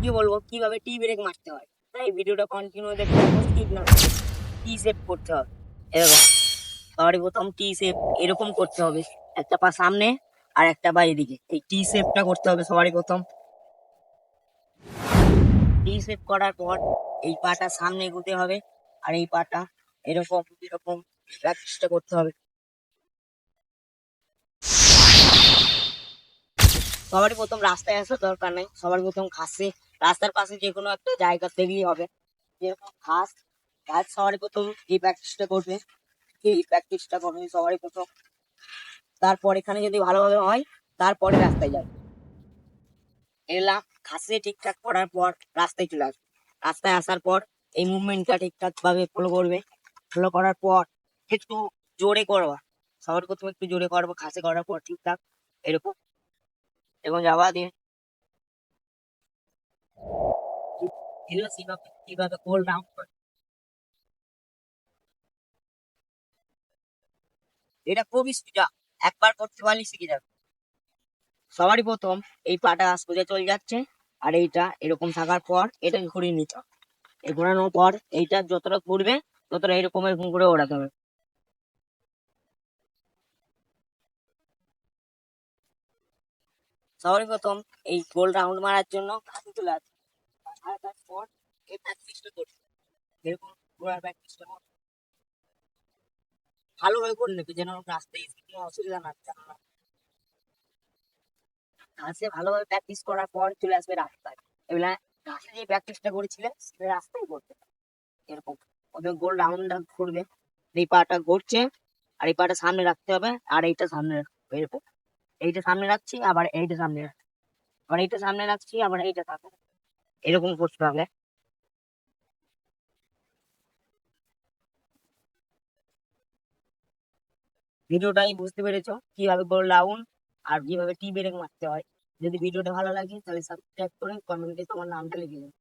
তোমাদেরকে বলব? কীভাবে টি ব্রেক মারতে হয়? তাই ভিডিওটা কন্টিনিউ দেখতে স্কিপ না টি সেভ করতে হবে। এরকম সবারই প্রথম টি সেভ এরকম করতে হবে। একটা পা সামনে আর একটা পা এদিকে। এই টি সেভটা করতে হবে সবারই প্রথম। টি সেভ করার পর এই পাটা সামনে এগোতে হবে আর এই পাটা এরকম এরকম প্র্যাকটিসটা করতে হবে। সবারই প্রথম রাস্তায় আসার দরকার নেই। সবার প্রথম ঘাসে রাস্তার পাশে যে কোনো একটা জায়গা দেখলেই হবে। যেরকম ঘাস ঘাস সবারই প্রথম এই প্র্যাকটিসটা করবে। এই প্র্যাকটিসটা করবে, সবারই প্রথম। তারপর এখানে যদি ভালোভাবে হয়, তারপরে রাস্তায় যাবে। এলাম, ঘাসে ঠিকঠাক করার পর রাস্তায় চলে আসবে। রাস্তায় আসার পর এই মুভমেন্টটা ঠিকঠাক ভাবে ফলো করবে। ফলো করার পর একটু জোরে করবা। সবার প্রথমে একটু জোরে করব, ঘাসে করার পর ঠিকঠাক এরকম। এবং যাওয়া দিয়ে এগুলো কীভাবে কীভাবে গোল রাউন্ড করে। এটা খুবই সোজা একবার করতে পারলে শিখে যাবে। সবারই প্রথম এই পাটা সোজা চলে যাচ্ছে, আর এইটা এরকম থাকার পর এটাকে ঘুরিয়ে নিতে হবে। এই ঘোরানোর পর এইটা যতটা ঘুরবে, ততটা এরকম এরকম করে ওড়াতে হবে। সবারই প্রথম এই গোল রাউন্ড মারার জন্য কাছে চলে আসবে। আর তারপর এই প্র্যাকটিসটা প্র্যাকটিসটা ভালোভাবে যেন রাস্তায় কোনো অসুবিধা না হয় ঘাসে ভালোভাবে প্র্যাকটিস করার পর চলে আসবে রাস্তায় এবার ঘাসে যে প্র্যাকটিসটা করেছিলে সেটা রাস্তায় করতে এরকম ওদের গোল রাউন্ডটা ঘুরবে এই পাটা ঘুরছে আর এই পাটা সামনে রাখতে হবে আর এইটা সামনে রাখতে হবে এরকম এইটা সামনে রাখছি আবার এইটা সামনে রাখছি আবার এইটা সামনে রাখছি আবার এইটা সামনে। এরকম করতে হবে ভিডিওটাই বুঝতে পেরেছ? কীভাবে গোল লাউন আর কীভাবে টি ব্রেক মারতে হয়? যদি ভিডিওটা ভালো লাগে তাহলে সাবস্ক্রাইব করে কমেন্টে তোমার নামটা লিখে দেবে